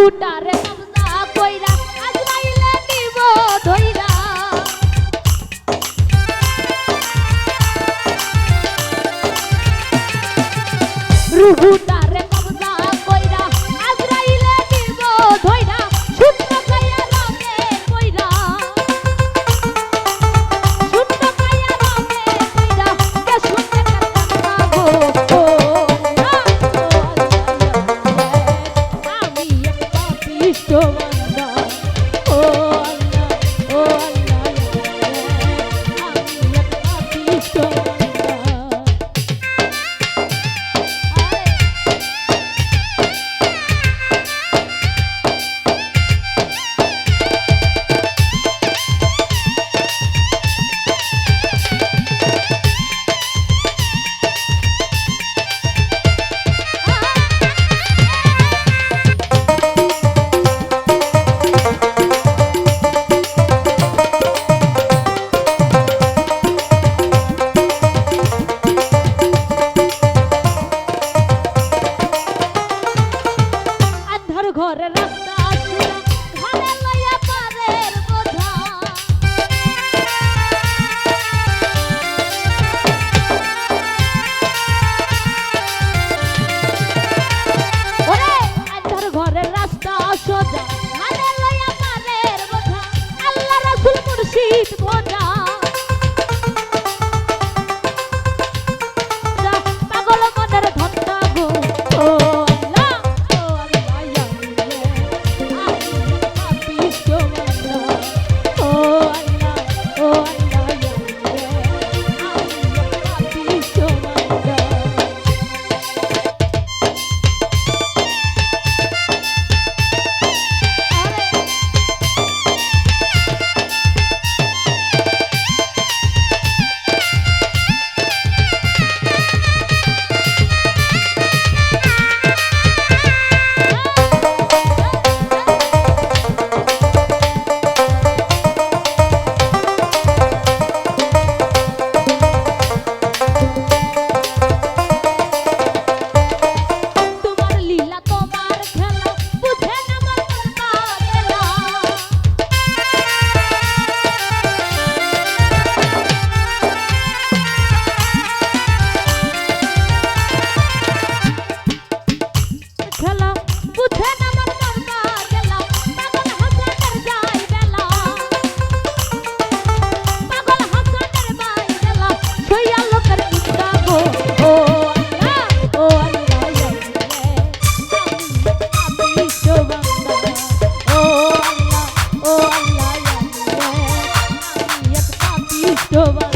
কুটারে কামজা কইরা আজরাইলে নিব ধইরা। রুহুটা পিষ্ট ঘরে রাস্তা আছে। ঘরে লইয়া পারের 有吧。